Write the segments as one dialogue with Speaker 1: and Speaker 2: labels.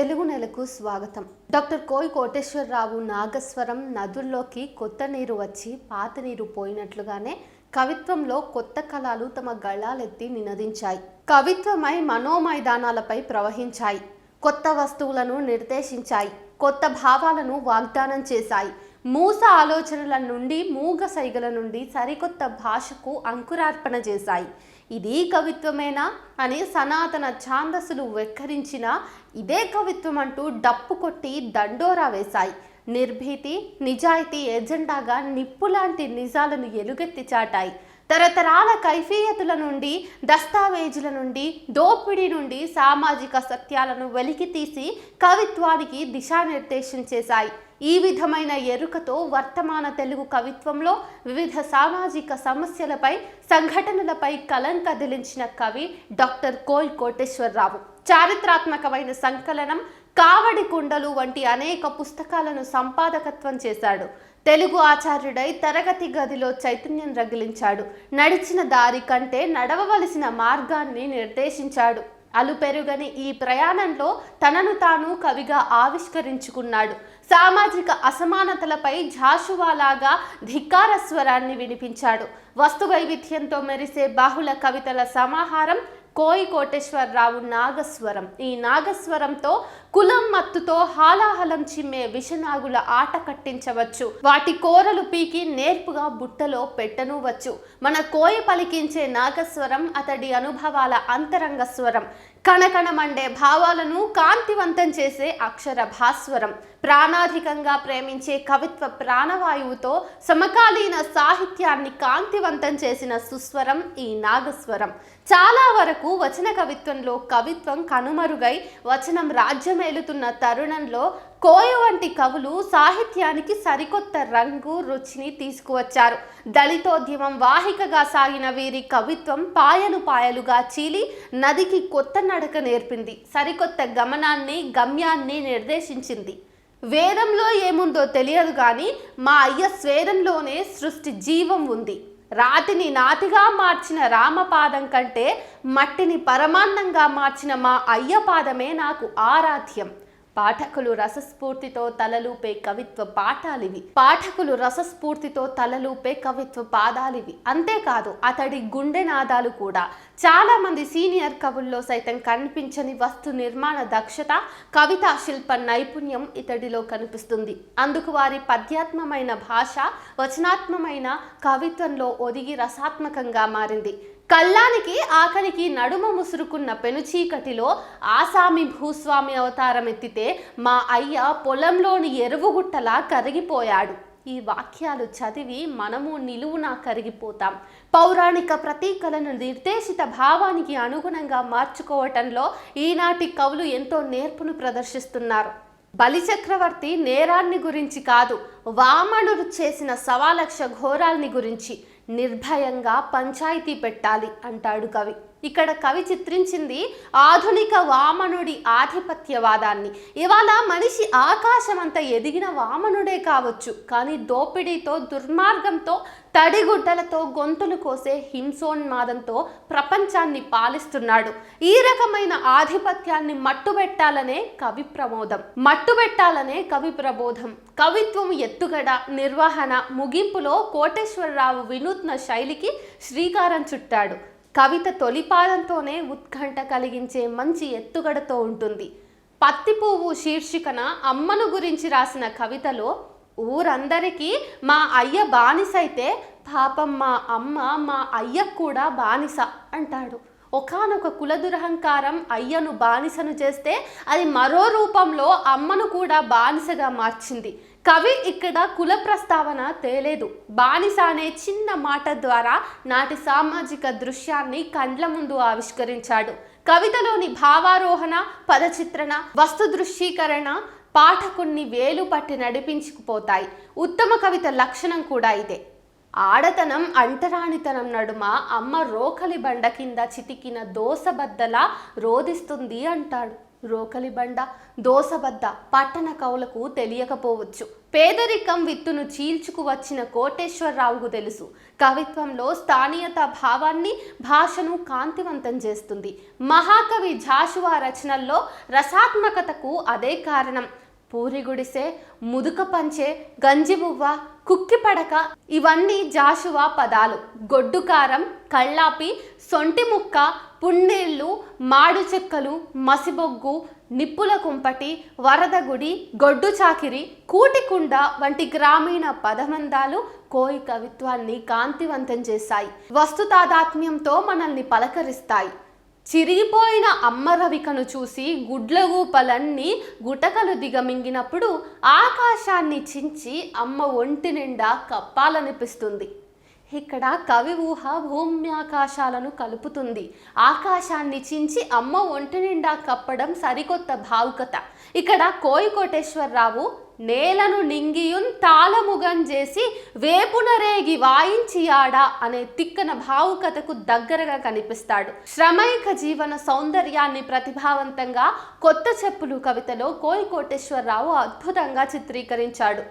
Speaker 1: తెలుగు నెలకు స్వాగతం. డాక్టర్ కోయి కోటేశ్వరరావు నాగస్వరం నదుల్లోకి కొత్త నీరు వచ్చి పాత నీరు పోయినట్లుగానే కవిత్వంలో కొత్త కళలు తమ గళాలెత్తి నినదించాయి. కవిత్వమై మనోమైదానాలపై ప్రవహించాయి. కొత్త వస్తువులను నిర్దేశించాయి. కొత్త భావాలను వాగ్దానం చేశాయి. మూస ఆలోచనల నుండి మూగ సైగల నుండి సరికొత్త భాషకు అంకురార్పణ చేశాయి. ఇది కవిత్వమేనా అని సనాతన ఛాందస్సులు వెక్కరించిన ఇదే కవిత్వం అంటూ డప్పు కొట్టి దండోరా వేశాయి. నిర్భీతి నిజాయితీ ఎజెండాగా నిప్పులాంటి నిజాలను ఎలుగెత్తి చాటాయి. తరతరాల కైఫీయతుల నుండి దస్తావేజుల నుండి దోపిడీ నుండి సామాజిక సత్యాలను వెలికి తీసి కవిత్వానికి దిశానిర్దేశం చేశాయి. ఈ విధమైన ఎరుకతో వర్తమాన తెలుగు కవిత్వంలో వివిధ సామాజిక సమస్యలపై సంఘటనలపై కలం కదిలించిన కవి డాక్టర్ కోల్ కోటేశ్వరరావు. చారిత్రాత్మకమైన సంకలనం కావడి కుండలు వంటి అనేక పుస్తకాలను సంపాదకత్వం చేశాడు. తెలుగు ఆచార్యుడై తరగతి గదిలో చైతన్యం రగిలించాడు. నడిచిన దారి కంటే నడవవలసిన మార్గాన్ని నిర్దేశించాడు. అలుపెరుగని ఈ ప్రయాణంలో తనను తాను కవిగా ఆవిష్కరించుకున్నాడు. సామాజిక అసమానతలపై జాషువాలాగా ధిక్కార స్వరాన్ని వినిపించాడు. వస్తు వైవిధ్యంతో మెరిసే బాహుళ కవితల సమాహారం కోయి కోటేశ్వరరావు నాగస్వరం. ఈ నాగస్వరంతో కులం మత్తుతో హాలాహలం చిమ్మే విషనాగుల ఆట కట్టించవచ్చు. వాటి కోరలు పీకి నేర్పుగా బుట్టలో పెట్టనువచ్చు. మన కోయి పలికించే నాగస్వరం అతడి అనుభవాల అంతరంగ స్వరం. కణకణమండే భావాలను కాంతివంతం చేసే అక్షర భాస్వరం ప్రాణాధికంగా ప్రేమించే కవిత్వ ప్రాణవాయువుతో సమకాలీన సాహిత్యాన్ని కాంతివంతం చేసిన సుస్వరం ఈ నాగస్వరం. చాలా వరకు వచన కవిత్వంలో కవిత్వం కనుమరుగై వచనం రాజ్యమేలుతున్న తరుణంలో కోయ వంటి కవులు సాహిత్యానికి సరికొత్త రంగు రుచిని తీసుకువచ్చారు. దళితోద్యమం వాహికగా సాగిన వీరి కవిత్వం పాయలు పాయలుగా చీలి నదికి కొత్త నడక నేర్పింది. సరికొత్త గమనాన్ని గమ్యాన్ని నిర్దేశించింది. వేదంలో ఏముందో తెలియదు కానీ మా అయ్య స్వేదంలోనే సృష్టి జీవం ఉంది. రాతిని నాతిగా మార్చిన రామపాదం కంటే మట్టిని పరమాన్నంగా మార్చిన మా అయ్య పాదమే నాకు ఆరాధ్యం. పాఠకులు రసస్ఫూర్తితో తలలూపే కవిత్వ పాఠాలివి. పాఠకులు రసస్ఫూర్తితో తలలూపే కవిత్వ పాదాలివి. అంతేకాదు అతడి గుండె నాదాలు కూడా. చాలా మంది సీనియర్ కవుల్లో సైతం కనిపించని వస్తు నిర్మాణ దక్షత కవితా శిల్ప నైపుణ్యం ఇతడిలో కనిపిస్తుంది. అందుకు వారి పద్యాత్మమైన భాష వచనాత్మమైన కవిత్వంలో ఒదిగి రసాత్మకంగా మారింది. కళ్ళానికి ఆఖరికి నడుమ ముసురుకున్న పెనుచీకటిలో ఆసామి భూస్వామి అవతారం ఎత్తితే మా అయ్య పొలంలోని ఎరువుగుట్టలా కరిగిపోయాడు. ఈ వాక్యాలు చదివి మనము నిలువున కరిగిపోతాం. పౌరాణిక ప్రతీకలను నిర్దేశిత భావానికి అనుగుణంగా మార్చుకోవటంలో ఈనాటి కవులు ఎంతో నేర్పును ప్రదర్శిస్తున్నారు. బలిచక్రవర్తి నేరాన్ని గురించి కాదు వామనుడు చేసిన సవాలక్ష ఘోరాల్ని గురించి. నిర్భయంగా పంచాయతీ పెట్టాలి అంటాడు కవి. ఇక్కడ కవి చిత్రించింది ఆధునిక వామనుడి ఆధిపత్యవాదాన్ని. ఇవాళ మనిషి ఆకాశమంత ఎదిగిన వామనుడే కావచ్చు కానీ దోపిడీతో దుర్మార్గంతో తడిగుడ్డలతో గొంతులు కోసే హింసోన్మాదంతో ప్రపంచాన్ని పాలిస్తున్నాడు. ఈ రకమైన ఆధిపత్యాన్ని మట్టుబెట్టాలనే కవి ప్రమోదం మట్టుబెట్టాలనే కవి ప్రబోధం. కవిత్వం ఎత్తుగడ నిర్వహణ ముగింపులో కోటేశ్వరరావు వినూత్న శైలికి శ్రీకారం చుట్టాడు. కవిత తొలిపాదంతోనే ఉత్కంఠ కలిగించే మంచి ఎత్తుగడతో ఉంటుంది. పత్తి పువ్వు శీర్షికన అమ్మను గురించి రాసిన కవితలో ఊరందరికీ మా అయ్య బానిసైతే పాపం మా అమ్మ మా అయ్యకు కూడా బానిస అంటాడు. ఒకనొక కులదురహంకారం అయ్యను బానిసను చేస్తే అది మరో రూపంలో అమ్మను కూడా బానిసగా మార్చింది. కవి ఇక్కడ కుల ప్రస్తావన తేలేదు. బానిస అనే చిన్న మాట ద్వారా నాటి సామాజిక దృశ్యాన్ని కండ్ల ముందు ఆవిష్కరించాడు. కవితలోని భావారోహణ పదచిత్రణ వస్తు దృశ్యీకరణ పాఠకుణ్ణి వేలు పట్టి నడిపించుకుపోతాయి. ఉత్తమ కవిత లక్షణం కూడా ఇదే. ఆడతనం అంటరానితనం నడుమ అమ్మ రోకలి బండ కింద చితికిన దోసబద్దలా రోధిస్తుంది అంటాడు. రోకలిబండ దోసబద్ద పట్టణ కవులకు తెలియకపోవచ్చు. పేదరికం విత్తును చీల్చుకు వచ్చిన కోటేశ్వరరావుకు తెలుసు. కవిత్వంలో స్థానీయత భావాన్ని భాషను కాంతివంతం చేస్తుంది. మహాకవి జాషువా రచనల్లో రసాత్మకతకు అదే కారణం. పూరి గుడిసె ముదుక పంచె గంజిబువ్వ కుక్కి పడక ఇవన్నీ జాషువా పదాలు. గొడ్డుకారం కళ్ళాపి సొంటి ముక్క పుండేళ్ళు మాడు చెక్కలు మసిబొగ్గు నిప్పుల కుంపటి వరదగుడి గొడ్డు చాకిరి కూటికుండ వంటి గ్రామీణ పదమందాలు కోయి కవిత్వాన్ని కాంతివంతం చేశాయి. వస్తుతాదాత్మ్యంతో మనల్ని పలకరిస్తాయి. చిరిగిపోయిన అమ్మ రవికను చూసి గుడ్లగూపలన్నీ గుటకలు దిగమింగినప్పుడు ఆకాశాన్ని చించి అమ్మ ఒంటి నిండా కప్పాలనిపిస్తుంది. ఇక్కడ కవి ఊహ భూమ్యాకాశాలను కలుపుతుంది. ఆకాశాన్ని చించి అమ్మ ఒంటి నిండా కప్పడం సరికొత్త భావుకత. ఇక్కడ కోయి కోటేశ్వరరావు నేలను నింగియున్ తాళముగం చేసి వేపునరేగి వాయించియాడా వాయించి ఆడా అనే తిక్కన భావుకతకు దగ్గరగా కనిపిస్తాడు. శ్రమైక జీవన సౌందర్యాన్ని ప్రతిభావంతంగా కొత్త చెప్పులు కవితలో కోయి కోటేశ్వరరావు అద్భుతంగా చిత్రీకరించాడు.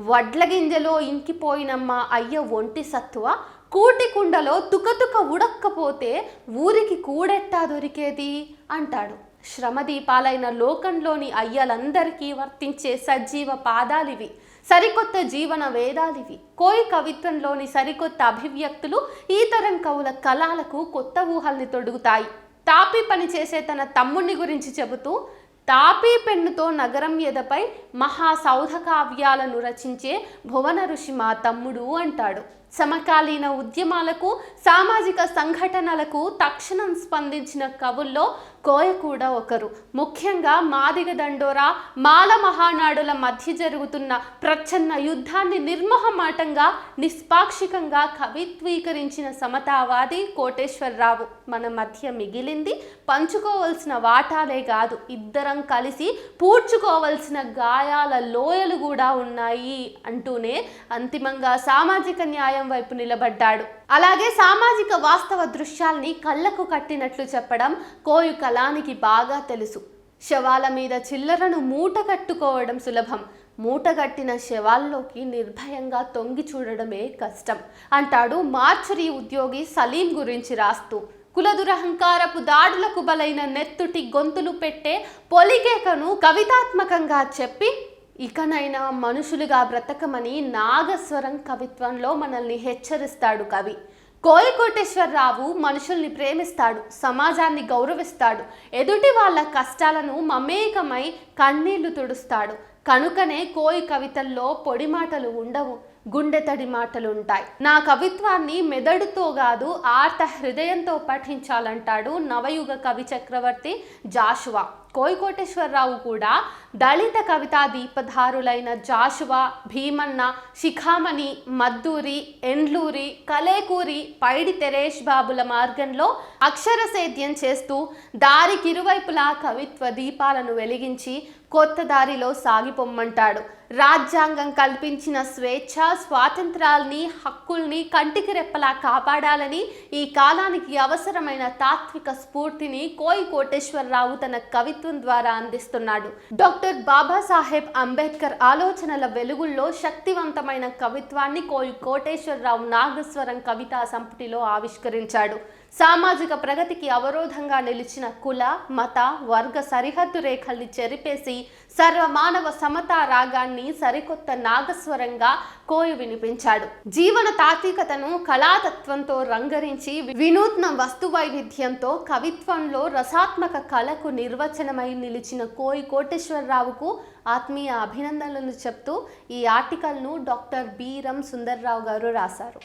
Speaker 1: వడ్ల గింజలో ఇంకిపోయినమ్మ అయ్య ఒంటి సత్తువ కూటి కుండలో తుకతుక ఉడక్కపోతే ఊరికి కూడెట్టా దొరికేది? అంటాడు. శ్రమదీపాలైన లోకంలోని అయ్యలందరికీ వర్తించే సజీవ పాదాలివి సరికొత్త జీవన వేదాలివి. కోయి కవిత్వంలోని సరికొత్త అభివ్యక్తులు ఈ తరం కవుల కళలకు కొత్త ఊహల్ని తొడుగుతాయి. తాపి పని చేసే తన తమ్ముణ్ణి గురించి చెబుతూ తాపీ పెన్నుతో నగరం ఎదపై మహాసౌధ కావ్యాలను రచించే భువన ఋషి మా తమ్ముడు అంటాడు. సమకాలీన ఉద్యమాలకు సామాజిక సంఘటనలకు తక్షణం స్పందించిన కవుల్లో కోయ కూడా ఒకరు. ముఖ్యంగా మాదిగ దండోరా మాల మహానాడుల మధ్య జరుగుతున్న ప్రచ్ఛన్న యుద్ధాన్ని నిర్మహమాటంగా నిష్పాక్షికంగా కవిత్వీకరించిన సమతావాది కోటేశ్వరరావు. మన మధ్య మిగిలింది పంచుకోవలసిన వాటాలే కాదు ఇద్దరం కలిసి పూడ్చుకోవలసిన గాయాల లోయలు కూడా ఉన్నాయి అంటూనే అంతిమంగా సామాజిక న్యాయ వైపు నిలబడ్డాడు. అలాగే సామాజిక వాస్తవ దృశ్యాల్ని కళ్ళకు కట్టినట్లు చెప్పడం కోయు కళానికి బాగా తెలుసు. శవాల మీద చిల్లరను మూట కట్టుకోవడం సులభం. మూటగట్టిన శవాల్లోకి నిర్భయంగా తొంగి చూడడమే కష్టం అంటాడు మార్చరీ ఉద్యోగి సలీం గురించి రాస్తూ. కులదురహంకారపు దాడులకు బలైన నెత్తుటి గొంతులు పెట్టే పొలికేకను కవితాత్మకంగా చెప్పి ఇకనైనా మనుషులుగా బ్రతకమని నాగస్వరం కవిత్వంలో మనల్ని హెచ్చరిస్తాడు కవి. కోయకోటేశ్వరరావు మనుషుల్ని ప్రేమిస్తాడు సమాజాన్ని గౌరవిస్తాడు ఎదుటి వాళ్ళ కష్టాలను మమేకమై కన్నీళ్ళు తుడుస్తాడు. కనుకనే కోయి కవితల్లో పొడి మాటలు ఉండవు గుండె తడి మాటలు ఉంటాయి నా కవిత్వాన్ని మెదడుతో కాదు ఆర్త హృదయంతో పఠించాలంటాడు నవయుగ కవి చక్రవర్తి జాషువా. కోయికోటేశ్వరరావు కూడా దళిత కవితా దీపధారులైన జాషువా భీమన్న శిఖామణి మద్దూరి ఎండ్లూరి కలేకూరి పైడి తెరేష్ బాబుల మార్గంలో అక్షర సేద్యం చేస్తూ దారికిరువైపులా కవిత్వ దీపాలను వెలిగించి కొత్త దారిలో సాగిపోమ్మంటాడు. రాజ్యాంగం కల్పించిన స్వేచ్ఛ స్వాతంత్రాల్ని హక్కుల్ని కంటికి రెప్పలా కాపాడాలని ఈ కాలానికి అవసరమైన తాత్విక స్ఫూర్తిని కోయి కోటేశ్వరరావు తన కవిత్వం ద్వారా అందిస్తున్నాడు. డాక్టర్ బాబాసాహెబ్ అంబేద్కర్ ఆలోచనల వెలుగుల్లో శక్తివంతమైన కవిత్వాన్ని కోయి కోటేశ్వరరావు నాగస్వరం కవితా సంపుటిలో ఆవిష్కరించాడు. సామాజిక ప్రగతికి అవరోధంగా నిలిచిన కుల మత వర్గ సరిహద్దు రేఖల్ని చెరిపేసి సర్వమానవ సమతా రాగాన్ని సరికొత్త నాగస్వరంగా కోయి వినిపించాడు. జీవన తాత్వికతను కళాతత్వంతో రంగరించి వినూత్న వస్తు వైవిధ్యంతో కవిత్వంలో రసాత్మక కళకు నిర్వచనమై నిలిచిన కోయి కోటేశ్వరరావుకు ఆత్మీయ అభినందనలు చెప్తూ ఈ ఆర్టికల్ను డాక్టర్ బీరం సుందర్రావు గారు రాశారు.